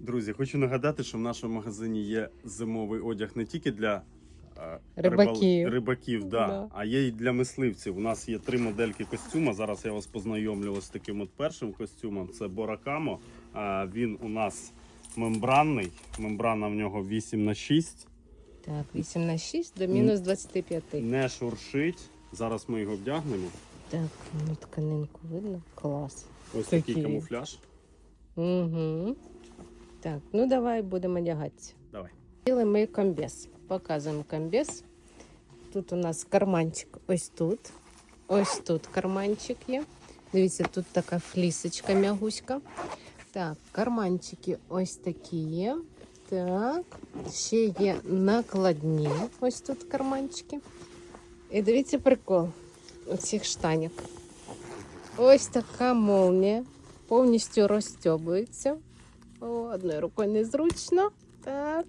Друзі, хочу нагадати, що в нашому магазині є зимовий одяг не тільки для е, Рибаків. рибал- рибаків да, Да. а є й для мисливців. У нас є три модельки костюма. Зараз я вас познайомлю ось з таким от першим костюмом. Це Боракамо. А, Він у нас мембранний. Мембрана в нього 8 на 6 Так, 8 на 6 до мінус 25. не шуршить. Зараз ми його вдягнемо. Так, ну тканинку видно. Клас. Ось такий Такий. камуфляж. Угу. Так, ну давай будемо одягатися. Давай. Діли ми комбез. Показуємо комбез. Тут у нас карманчик ось тут. Ось тут карманчик є. Дивіться, тут така флісочка м'ягуська. Так, карманчики ось такі є. Так, ще є накладні. Ось тут карманчики. І дивіться прикол оцих штанів. Ось така молнія. Повністю розстьобується. О, одною рукою незручно. Так.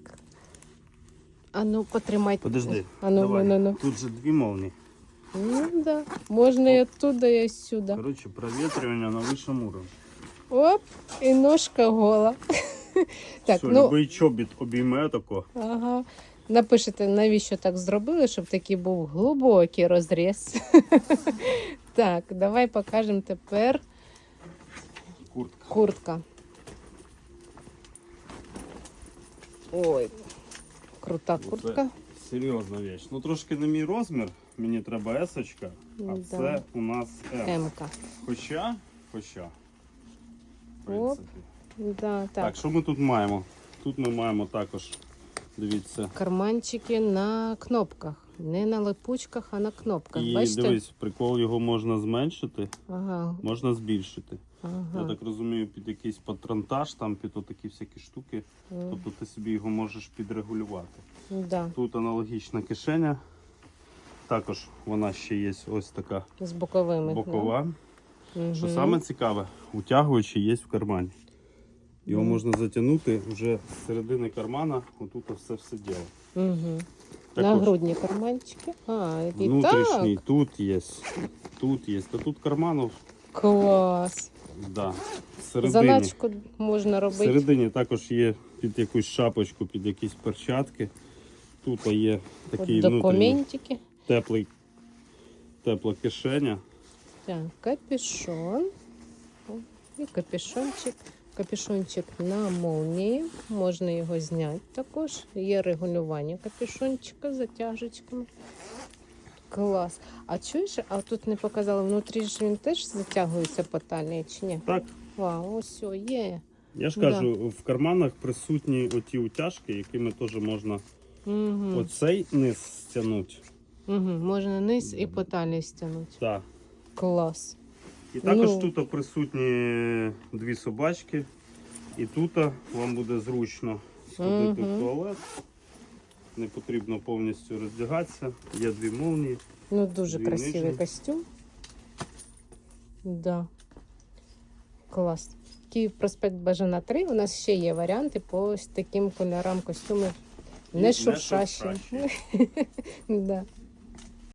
А ну, потримайте. Подожди. А ну, Давай. ну, ну, Тут же дві молні. ну. Ну, да. Можна і оттуда, і сюди. Коротше, провітрювання на вищому уровні. Оп, і ножка гола. Так, Все, ну, любий чобіт обійме тако. ага. Напишете, навіщо так зробили, щоб такий був глибокий розріз. Так, давай покажемо тепер Куртка. куртка. Ой, крута куртка. Серйозна річ. Ну трошки не мій розмір, мені треба есочка, а Да. це у нас М. Хоча, хоча. В Оп. Да, Так. так. що ми тут маємо? Тут ми маємо також, дивіться. Карманчики на кнопках. Не на липучках, а на кнопках. І Бачите? дивись, прикол його можна зменшити, Ага, можна збільшити. Я так розумію, під якийсь патронтаж, там під отакі всякі штуки. М, Тобто ти собі його можеш підрегулювати. Да, Тут аналогічна кишеня. Також вона ще є ось така з боковими. бокова. Да? Що саме цікаве, утягуючий є в кармані. Його можна затягнути вже з середини кармана, отут все все діло. Мгм. Також Нагрудні карманчики. А, і внутрішній так. тут є, тут є. Та тут карманів, Клас. да. Всередині, Заначку можна робити. всередині також є під якусь шапочку, під якісь перчатки. Тут є такий документики. теплий, тепла кишеня. Так, капюшон. І капюшончик. Капюшончик на молнії. Можна його зняти також. Є регулювання капюшончика затяжечками. Клас. А чуєш, а тут не показали, внутрі ж він теж затягується по талії чи ні? Так, Вау, ось є. я ж Да. кажу, в карманах присутні оті утяжки, якими теж можна Угу. оцей низ стягнути. Угу. Можна низ і по талії стягнути. Так. Клас. І також Ну. тут присутні дві собачки. І тут вам буде зручно сходити Мгм. в туалет. Не потрібно повністю роздягатися. Є дві молнії. Ну, дуже Дві красивий нижні. костюм. Да. Клас. Київ проспект Бажана 3. У нас ще є варіанти по ось таким кольорам костюмів. Не шуршащі. шуршащі. да.